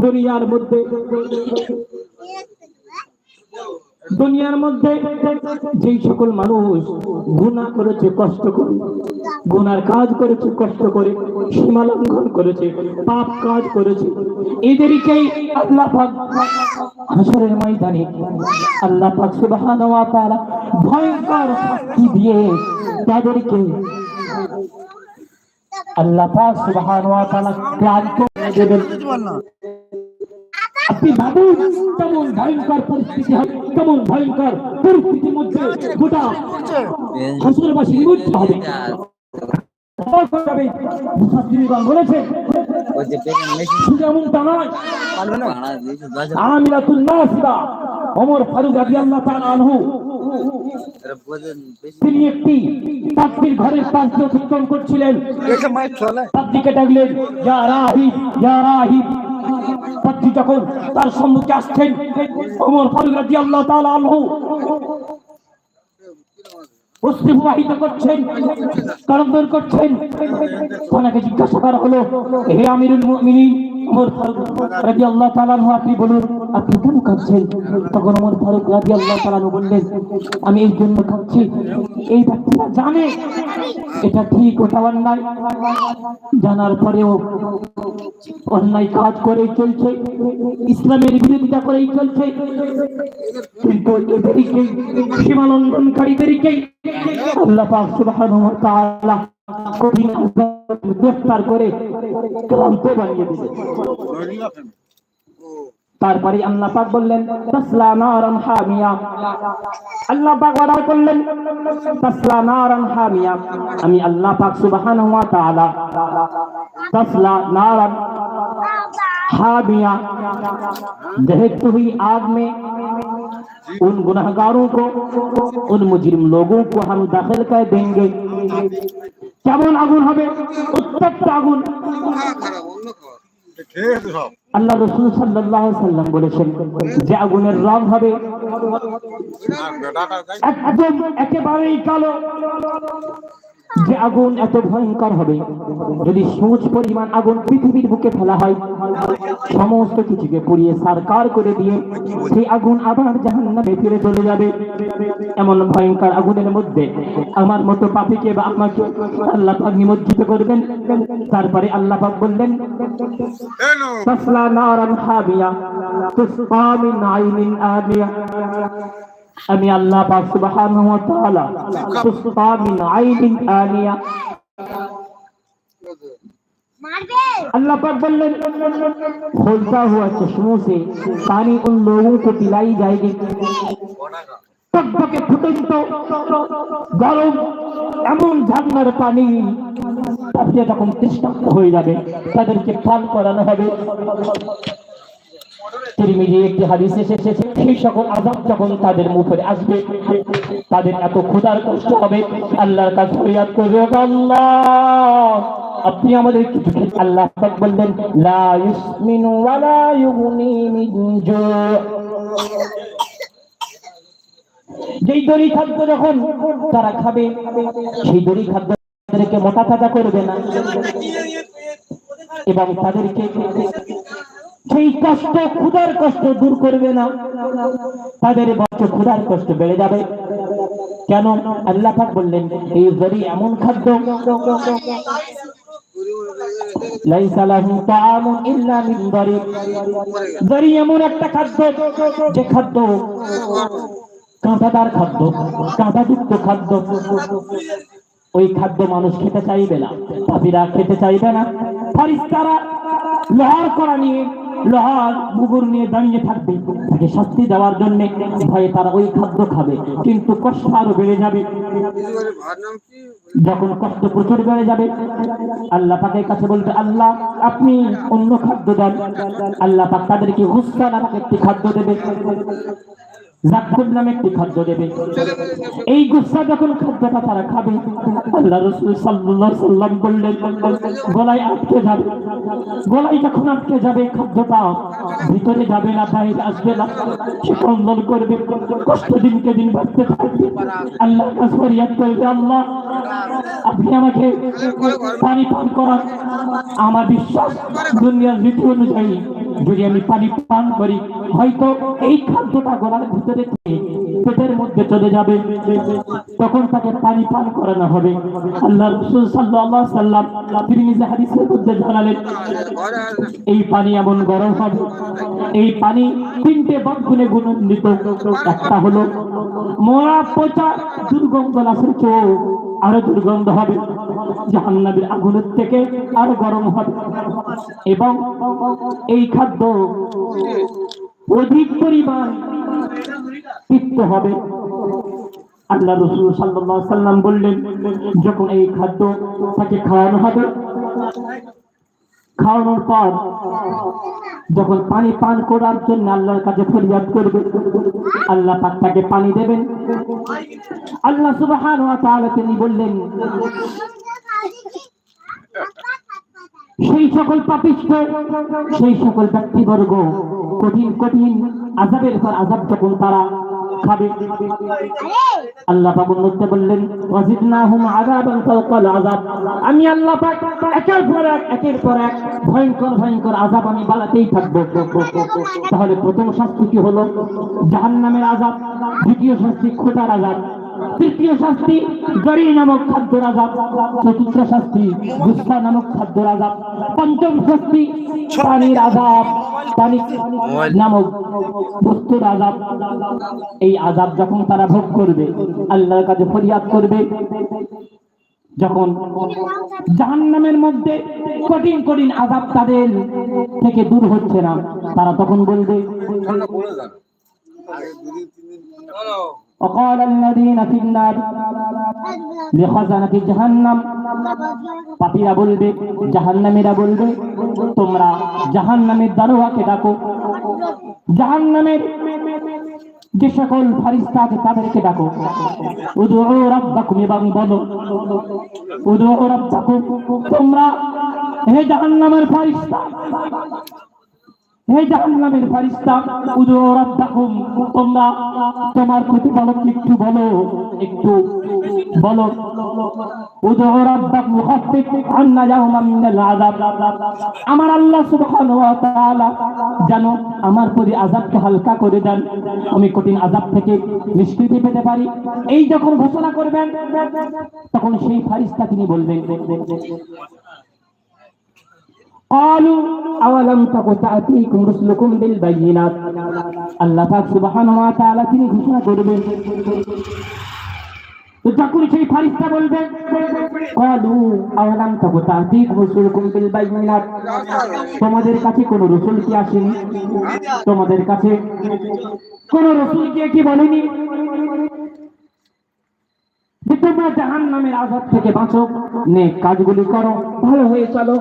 দুনিয়ার মধ্যে দুনিয়ার মধ্যে যেই সকল মানুষ গুনাহ করেছে, কষ্ট করে, গুনার কাজ করেছে, কষ্ট করে, সীমা লঙ্ঘন করেছে, পাপ কাজ করেছে, এদেরকেই আল্লাহ পাক হাসরের ময়দানে, আল্লাহ পাক সুবহানাহু ওয়া তাআলা ভয়ঙ্কর শাস্তি দিয়ে তাদেরকে আল্লাহ পাক সুবহানাহু ওয়া তাআলা ক্লান্ত দেবেন। আপনি ভাবুন কেমন ভয়ঙ্কর পরিস্থিতি হবে কেমন ভয়ঙ্কর পরিস্থিতির মধ্যে গোটা হাসুরবাসী নিমজ্জিত হবে। এমনটা নয় আমিলাতুন নাসিবা ওমর ফারুক রাদিয়াল্লাহু তাআলা আনহু তিনি একটি পাত্রীর ঘরের পাশ দিয়ে অতিক্রম করছিলেন। পাত্রীকে ডাকলেন ইয়া রাহিব ইয়া রাহিব পাত্রী যখন তার সম্মুখে আসছেন ওমর ফারুক রাদিয়াল্লাহু তাআলা আনহু অশ্রু প্রবাহিত করছেন করন্দন করছেন। ওনাকে জিজ্ঞাসা করা হলো হে আমিরুল মুমিনিন আপনি বলুন, আপনি কেন কাঁদছেন? তখন ওমর ফারুক রাজি আল্লাহ আনহু বললেন, আমি এই জন্য কাঁদছি। এই ব্যক্তিরা জানে এটা ঠিক ওটা অন্যায়। জানার পরেও অন্যায় কাজ করে চলছে, ইসলামের বিরোধিতা করেই চলছে। কিন্তু এদেরকে সীমা লঙ্ঘনকারীদেরকে আল্লাহ পাক সুবহানাহু ওয়া তাআলা কঠিন গ্রেফতার করে ক্লান্ত বানিয়ে দিবে তারপরে আল্লাহ পাক বললেন তাসলা নারান হামিয়া আল্লাহ পাক অর্ডার করলেন তাসলা নারান হামিয়া আমি আল্লাহ পাক সুবহানাহু ওয়া তাআলা তাসলা नारन हामिया दहकती हुई आग में उन गुनहगारों को उन मुजरिम लोगों को हम दाखिल कर देंगे কেমন আগুন হবে উত্তপ্ত আগুন আল্লাহ রসুল সাল্লাহ সাল্লাম বলেছেন যে আগুনের রং হবে একদম একেবারেই কালো। যে আগুন এত ভয়ঙ্কর হবে যদি সূচ পরিমাণ আগুন পৃথিবীর বুকে ফেলা হয় সমস্ত কিছুকে পুড়িয়ে সারকার করে দিয়ে সেই আগুন আবার জাহান্নামে ফিরে চলে যাবে। এমন ভয়ঙ্কর আগুনের মধ্যে আমার মতো পাপিকে বা আমাকে আল্লাহ পাক নিমজ্জিত করবেন। তারপরে আল্লাহ পাক বললেন তাসলা নারান তুসকা মিন আইনিন আনিয়া আমি আল্লাহ পাক সুবহানাহু ওয়া তাআলা তুসকা মিন আইনিন আনিয়া अल्लाह पाक बोलें खोलता हुआ चश्मों से पानी उन लोगों को पिलाई जाएगी টকটকে ফুটন্ত গরম এমন ঝান্নার পানি তাতে তখন তৃষ্ণাক্ত হয়ে যাবে তাদেরকে পান করানো হবে তিরমিজি একটি হাদিস এসেছে, সেই সকল আযাব যখন তাদের মুখে আসবে, তাদের এত ক্ষুধার কষ্ট হবে, আল্লাহর কাছে ফরিয়াদ করবে আপনি আমাদের আল্লাহ বললেন, লা ইউসমিনু ওয়ালা ইউগনি মিন যেই দড়ি খাদ্য যখন তারা খাবে, সেই দড়ি খাদ্য তাদেরকে মোটা তাজা করবে না। এবং তাদেরকে সেই কষ্ট, ক্ষুধার কষ্ট দূর করবে না। তাদের বছর ক্ষুধার কষ্ট বেড়ে যাবে। কেন? আল্লাহ পাক বললেন, এই দড়ি এমন খাদ্য খেতে চাইবে না, পাপিরা খেতে চাইবে না। ফারিস্তারা লোহার করা নিয়ে লোহার মুগুর নিয়ে দাঁড়িয়ে থাকবে। তাকে শাস্তি দেওয়ার জন্য ভয়ে তারা ওই খাদ্য খাবে। কিন্তু কষ্ট আরও বেড়ে যাবে। যখন কষ্ট প্রচুর বেড়ে যাবে, আল্লাহ পাকের কাছে বলতে আল্লাহ, আপনি অন্য খাদ্য দেন। আল্লাহ পাক তাদেরকে হুস্তা নামক একটি খাদ্য দেবে। জাকুব নামে একটি খাদ্য দেবে। এই গুসা যখন খাদ্যটা তারা খাবে, আল্লাহ রসুল আলাইহি সাল্লাম বললেন, গলায় আটকে যাবে। গলায় যখন আটকে যাবে খাদ্যটা, ভিতরে যাবে না, বাইরে আসবে না। সে কন্দল করবে, কষ্ট দিনকে দিন বাড়তে থাকবে। আল্লাহ কাছে ফরিয়াদ করবে, আল্লাহ, আপনি আমাকে পানি পান করান। আমার বিশ্বাস, দুনিয়ার রীতি অনুযায়ী যদি আমি পানি পান করি হয়তো এই খাদ্যটা গলার ভিতরে থেকে পেটের মধ্যে চলে যাবে, তখন তাকে পানি পান করানো হবে। আল্লাহ রসুল সাল্লাহ সাল্লাম তিনি নিজে হাদিসের মধ্যে জানালেন, এই পানি এমন গরম হবে, এই পানি তিনটে বদগুণে গুণান্বিত। একটা হলো মরা পচা দুর্গন্ধ লাশের চেয়েও আরও দুর্গন্ধ হবে জাহান্নাবের আগুনের থেকে আরও গরম হবে। এবং এই খাদ্য অধিক পরিমাণ হবে। আল্লাহ রসুল সাল্লাহ সাল্লাম বললেন, যখন এই খাদ্য তাকে খাওয়ানো হবে, খাওয়ানোর পর যখন পানি পান করার জন্য আল্লাহর কাছে ফরিয়াদ করবে, আল্লাহ পাক তাকে পানি দেবেন। আল্লাহ তাআলা তিনি বললেন সেই সকল পাপিষ্ঠ, সেই সকল ব্যক্তিবর্গ কঠিন কঠিন আজাবের পর আজাব যখন তারা খাবে, আল্লাহ বললেন আমি আল্লাহ একের পর এক, একের পর এক ভয়ঙ্কর ভয়ঙ্কর আযাব আমি বাড়াতেই থাকব। তাহলে প্রথম শাস্তি কি হলো? জাহান্নামের আযাব, দ্বিতীয় শাস্তি খোদার আযাব। তৃতীয় শাস্তি গড়ি নামক খাদ্যর আজাব চতুর্থ শাস্তি গুস্সা নামক খাদ্যর আজাব পঞ্চম শাস্তি পানির আজাব পানি নামক বস্তুর আজাব এই আজাব যখন তারা ভোগ করবে, আল্লাহর কাছে ফরিয়াদ করবে, যখন জাহান্নামের মধ্যে কঠিন কঠিন আজাব তাদের থেকে দূর হচ্ছে না, তারা তখন বলবে وقال الذين في النار لخزنة جهنم পাপীরা বলবে জাহান্নামীরা বলবে তোমরা জাহান্নামের দারোয়াকে ডাকো জাহান্নামের যে সকল ফারিস্তা আছে তাদেরকে ডাকো উদু রাব্বাকুম এবং বলো উদু রাব্বাকুম তোমরা হে জাহান্নামের ফারিস্তা হে জাহান্নামের ফারিস্তা, উদু রাব্বাকুম। তোমরা তোমার প্রতিপালক একটু বলো একটু বলো। উদু রাব্বাকুম মুখাফিফ আন্না ইয়াওমান মিনাল আযাব। আমার আল্লাহ সুবহানাহু ওয়া তাআলা জানো আমার প্রতি আযাবকে হালকা করে দেন। আমি কঠিন আযাব থেকে নিষ্কৃতি পেতে পারি। এই যখন ঘোষণা করবেন, তখন সেই ফারিস্তা তিনি বলবেন قالوا أولم تك تأتيكم رسلكم بالبينات আল্লাহ পাক সুবহানাহু ওয়া তাআলা তিনি ঘোষণা করবেন তো যখন সেই ফারিস্তা বলবে কালু আওয়ালাম তাকু তাহতিক রসুলকুম বিল বাইনাত তোমাদের কাছে কোন রসুল কি আসেনি তোমাদের কাছে কোন রসুল গিয়ে কি বলেনি যে তোমরা জাহান নামের আজাদ থেকে বাঁচো। নে কাজগুলি করো ভালো হয়ে চলো।